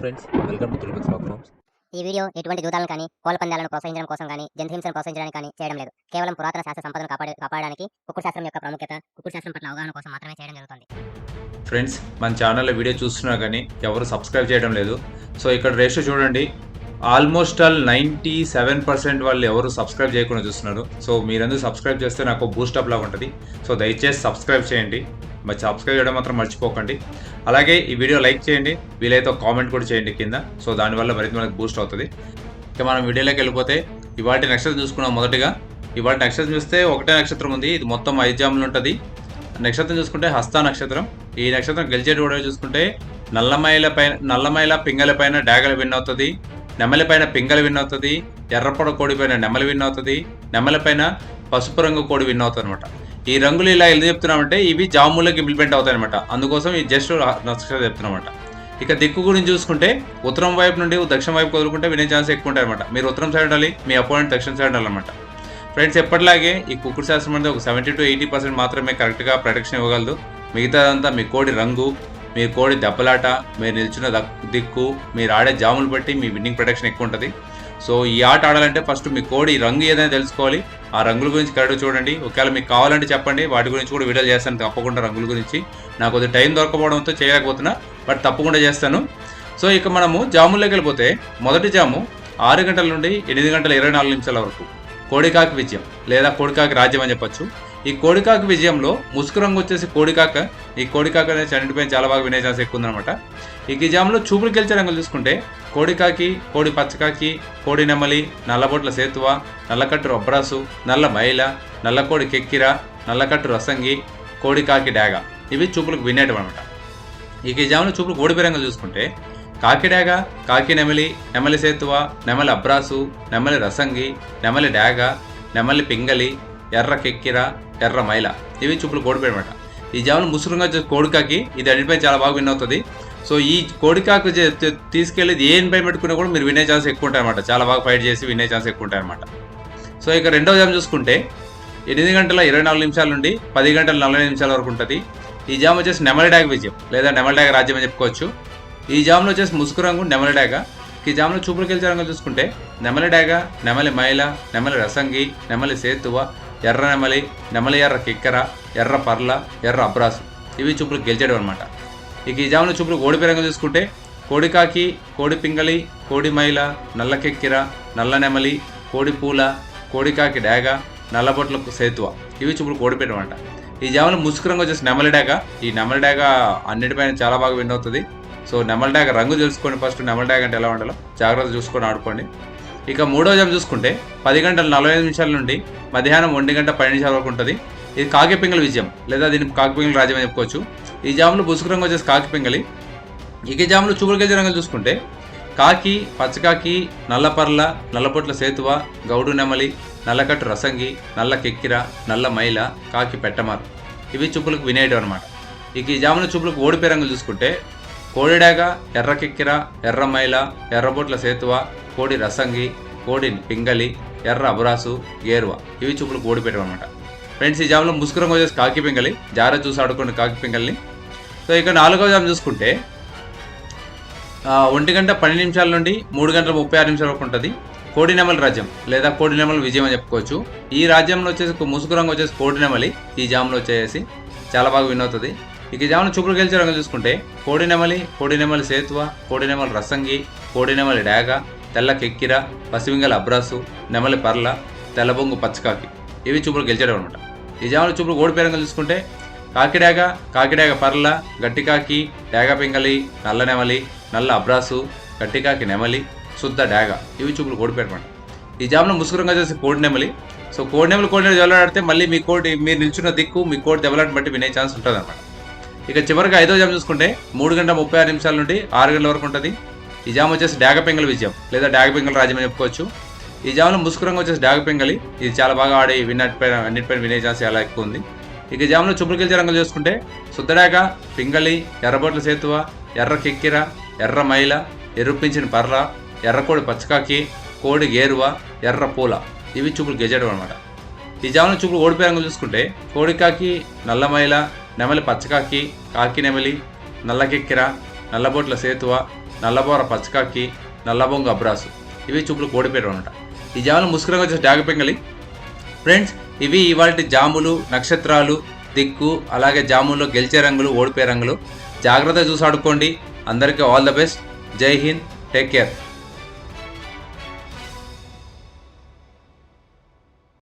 Friends welcome to triple slack farms ఈ video ఎటువంటి దూదాలను కానీ కోళ్ళ పందాలను ప్రోత్సహించడం కోసం కానీ జంతుహింసను ప్రోత్సహించడానికి కానీ చేయడం లేదు. కేవలం పురాతన శాస్త్ర సంపదను కాపాడే కాపాడడానికి కుక్కుడు శాస్త్రం యొక్క ప్రాముఖ్యత కుక్కుడు శాస్త్రం పట్ల అవగాహన కోసం మాత్రమే చేయడం జరుగుతుంది. ఫ్రెండ్స్ మన ఛానల్లో వీడియో చూస్తున్నా కానీ ఎవరు సబ్స్క్రైబ్ చేయడం లేదు. సో ఇక్కడ రేషియో చూడండి. Almost all ninety seven percent వాళ్ళు ఎవరు సబ్స్క్రైబ్ చేయకుండా చూస్తున్నారు. సో మీరందరూ సబ్స్క్రైబ్ చేస్తే నాకు బూస్టప్ లాగా ఉంటుంది. సో దయచేసి సబ్స్క్రైబ్ చేయండి. మరి సబ్స్క్రైబ్ చేయడం మాత్రం మర్చిపోకండి. అలాగే ఈ వీడియో లైక్ చేయండి వీలైతే కామెంట్ కూడా చేయండి కింద. సో దానివల్ల మరింత మనకు బూస్ట్ అవుతుంది. ఇక మనం వీడియోలోకి వెళ్ళిపోతే ఇవాటి నక్షత్రం చూసుకున్నాం మొదటిగా. ఇవాటి నక్షత్రం చూస్తే ఒకటే నక్షత్రం ఉంది ఇది మొత్తం ఐదు జాములు ఉంటుంది. నక్షత్రం చూసుకుంటే హస్త నక్షత్రం. ఈ నక్షత్రం గెలిచేటి కూడా చూసుకుంటే నల్లమైల పైన నల్లమైల పింగల పైన డాగలు విన్ అవుతుంది. నెమలి పైన పింగళ విన్ అవుతుంది. ఎర్రపొడ కోడి పైన నెమలి విన్ అవుతుంది. నెమలి పైన పసుపు రంగు కోడి విన్ అవుతుంది అనమాట ఈ రంగులు ఇలా ఎందుకు చెప్తున్నామంటే ఇవి జాములకి ఇంప్లిమెంట్ అవుతాయి అనమాట అందుకోసం ఈ జస్ట్ నక్షత్రం చెప్తున్నామన్నమాట. ఇక దిక్కు గురించి చూసుకుంటే ఉత్తరం వైపు నుండి దక్షిణ వైపు వదులుకుంటే వినే ఛాన్స్ ఎక్కువ ఉంటాయి అనమాట మీరు ఉత్తరం సైడ్ ఉండాలి మీ అపోనెంట్ దక్షిణ సైడ్ ఉండాలన్నమాట. ఫ్రెండ్స్ ఎప్పటిలాగే ఈ కుక్కుడు శాస్త్రం అనేది ఒక సెవెంటీ టు ఎయిటీ పర్సెంట్ మాత్రమే కరెక్ట్గా ప్రొటెక్షన్ ఇవ్వగలదు. మిగతాదంతా మీ కోడి రంగు మీ కోడి దెబ్బలాట మీరు నిల్చున్న దక్- దిక్కు మీరు ఆడే జాములు బట్టి మీ విన్నింగ్ ప్రొటెక్షన్ ఎక్కువ ఉంటుంది సో ఈ ఆట ఆడాలంటే ఫస్ట్ మీ కోడి రంగు ఏదైనా తెలుసుకోవాలి. ఆ రంగుల గురించి కరెక్ట్ చూడండి. ఒకవేళ మీకు కావాలంటే చెప్పండి. వాటి గురించి కూడా వీడియోలు చేస్తాను. తప్పకుండా రంగుల గురించి. నాకు కొద్దిగా టైం దొరకపోవడంతో చేయలేకపోతున్నా బట్ తప్పకుండా చేస్తాను. సో ఇక మనము జాముల్లోకి వెళ్ళిపోతే మొదటి జాము ఆరు గంటల నుండి ఎనిమిది గంటల ఇరవై నాలుగు నిమిషాల వరకు కోడికాకి విజయం లేదా కోడికాకి రాజ్యం అని చెప్పచ్చు. ఈ కోడికాకి విజయంలో ముసుగు రంగు వచ్చేసి కోడికాక. ఈ కోడికాక అనేది చనిపోయిన చాలా బాగా వినే ఛాన్స్ ఎక్కువ ఉందన్నమాట. ఈ గిజాంలో చూపులు గెలిచే రంగులు చూసుకుంటే కోడికాకి కోడి పచ్చకాకి కోడి నెమలి నల్లబొట్ల సేతువ నల్లకట్టు రొబ్బరాసు నల్ల మైల నల్లకోడి కెక్కిర నల్లకట్టు రసంగి కోడికాకి డాగ. ఇవి చూపులకు వినేటం అనమాట ఈ గిజాంలో చూపులు కోడిపి రంగులు చూసుకుంటే కాకిడాగ కాకి నెమలి నెమలి సేతువ నెమలి అబ్రాసు నెమలి రసంగి నెమలి డాగ నెమలి పింగలి ఎర్ర కెక్కిర ఎర్ర మైల. ఇవి చూపులు కోడిపేట ఈ జాములు ముసురుగా వచ్చే కోడికాకి ఇది అడిపై చాలా బాగా విన్ అవుతుంది. సో ఈ కోడికాకు తీసుకెళ్ళేది ఏం తీసుకెళ్ళి దేనిపై పెట్టుకున్నా కూడా మీరు వినే ఛాన్స్ ఎక్కువ ఉంటాయి అనమాట చాలా బాగా ఫైట్ చేసి వినే ఛాన్స్ ఎక్కువ ఉంటాయి అనమాట సో ఇక రెండవ జామ్ చూసుకుంటే ఎనిమిది గంటల ఇరవై నాలుగు నిమిషాల నుండి పది గంటల నలభై నిమిషాల వరకు ఉంటుంది. ఈ జామ్ వచ్చేసి నెమలి విజయం లేదా నెమలి రాజ్యం అని చెప్పుకోవచ్చు. ఈ జామ్లో వచ్చేసి ముసుగు రంగు నెమలిడాగ. ఈ జామ్లో చూపులు గెలిచే రంగులు చూసుకుంటే నెమలిడాగ నెమలి మైల నెమలి రసంగి నెమలి సేతువ ఎర్ర నెమలి నెమలి ఎర్ర కిక్కర ఎర్ర పర్ల ఎర్ర అబ్రాసు. ఇవి చూపులు గెలిచేయడం అనమాట ఇక ఈ జామున చూపులు కోడి రంగులు చూసుకుంటే కోడికాకి కోడి పింగళి కోడి మైల నల్ల కెక్కిర నల్ల నెమలి కోడి పూల కోడికాకి డాగ నల్లబొట్లకు సేతువ. ఇవి చూపులు కోడిపేట అనమాట ఈ జాములు ముసుగు రంగు వచ్చేసి నెమలి డేగ. ఈ నెమలి డేగ అన్నిటిపైన చాలా బాగా విన్ అవుతుంది. సో నెమలి డేగ రంగు తెలుసుకోండి ఫస్ట్ నెమలి డేగ అంటే ఎలా ఉండాలో జాగ్రత్త చూసుకొని ఆడుకోండి. ఇక మూడో జామ్ చూసుకుంటే పది గంటల నలభై ఐదు నిమిషాల నుండి మధ్యాహ్నం ఒంటి గంట పది నిమిషాల వరకు ఉంటుంది. ఇది కాకిపింగళ విజయం. లేదా దీన్ని కాకిపింగళ రాజ్యం అని చెప్పుకోవచ్చు. ఈ జాములు బుసుకు రంగు వచ్చేసి కాకిపింగళి ఇక జాములు చూపులు గెలిచే రంగులు చూసుకుంటే కాకి పచ్చకాకి నల్లపర్ల నల్లపొట్ల సేతువ గౌడు నెమలి నల్లకట్టు రసంగి నల్ల కెక్కిర నల్ల మైల కాకి పెట్టమారు. ఇవి చూపులకు వినేయడం అనమాట ఇక ఈ జాముల చూపులకు ఓడిపోయే రంగులు చూసుకుంటే కోడిడాగ ఎర్ర కెక్కిర ఎర్ర మైల ఎర్రబొట్ల సేతువ కోడి రసంగి కోడి పింగలి ఎర్ర అబరాసు గేరువ ఇవి చూపులు కోడి పెట్టమన్నమాట ఫ్రెండ్స్ ఈ జాములో ముసుగు రంగు వచ్చేసి కాకి పింగలి జార చూసి ఆడుకోండి కాకి పింగల్ని సో ఇక నాలుగో జామ్ చూసుకుంటే ఒంటి గంట పన్నెండు నిమిషాల నుండి మూడు గంటల ముప్పై ఆరు నిమిషాల వరకు ఉంటుంది. కోడినెమలి రాజ్యం లేదా కోడినెమలి విజయం అని చెప్పుకోవచ్చు. ఈ రాజ్యంలో వచ్చేసి ఒక ముసుగు రంగు వచ్చేసి కోడినెమలి ఈ జామ్లో వచ్చేసి చాలా బాగా విన్ అవుతుంది. ఇక ఈ చూపులు గెలిచే రంగు చూసుకుంటే కోడినెమలి కోడినెమలి సేతువ కోడినెమలి రసంగి కోడినెమలి డాగ తెల్ల కెక్కిర పసివింగల అబ్రాసు నెమలి పర్ల తెల్లబొంగు పచ్చకాకి. ఇవి చూపులు గెలిచడం అనమాట ఈ జాములు చూపులు ఓడిపోయారంగా చూసుకుంటే కాకిడాగ కాకిడాగ పర్ల గట్టికాకి డేగ పింగలి నల్ల నెమలి నల్ల అబ్రాసు గట్టికాకి నెమలి శుద్ధ డాగ. ఇవి చూపులు కోడిపెట్టమాట ఈ జాములో ముసుగురంగా చేసి కోడి నెమలి. సో కోడి నెమలి కోడి నెమలి జలాడితే మళ్ళీ మీ కోడి మీరు నిల్చున్న దిక్కు మీ కోడి దెబ్బలాట బట్టి వినే ఛాన్స్ ఉంటుంది అనమాట ఇక చివరిగా ఐదో జామ్ చూసుకుంటే మూడు గంటల ముప్పై ఆరు నిమిషాల నుండి ఆరు గంటల వరకు ఉంటుంది. ఈ జామ్ వచ్చేసి డాగపెంగల్ విజయం. లేదా డాగపెంగల్ రాజ్యం అని చెప్పుకోవచ్చు. ఈ జామ్లో ముసుగురంగా వచ్చేసి డాగపెంగలి ఇది చాలా బాగా ఆడి విన్నటిపైన అన్నిటిపైన వినే ఛాన్స్ చాలా ఎక్కువ ఉంది. ఇక ఈ జామ్లో చుప్పులు గెలిచే రంగులు చూసుకుంటే సుద్దడాక పింగళి ఎర్రబొట్ల సేతువ ఎర్ర కిక్కిర ఎర్ర మైల ఎరుప్పించిన పర్ర ఎర్రకోడి పచ్చకాకి కోడి గేరువ ఎర్ర పూల. ఇవి చూపులు గెజడం అనమాట ఈ జామున చూపులు ఓడిపోయే రంగులు చూసుకుంటే కోడికాకి నల్లమైల నెమలి పచ్చకాకి కాకి నెమలి నల్లకెక్కిర నల్లబొట్ల సేతువ నల్లబోర పచ్చకాకి నల్లబొంగ అబ్రాసు. ఇవి చూపులు కోడిపేరు అనమాట. ఈ జాములు ముసుకురంగా వచ్చేసి డాగపెంగలి ఫ్రెండ్స్ ఇవి ఇవాళ జాములు నక్షత్రాలు దిక్కు అలాగే జాముల్లో గెలిచే రంగులు ఓడిపోయే రంగులు. జాగ్రత్తగా చూసి ఆడుకోండి. అందరికీ ఆల్ ద బెస్ట్. జై హింద్. Take care.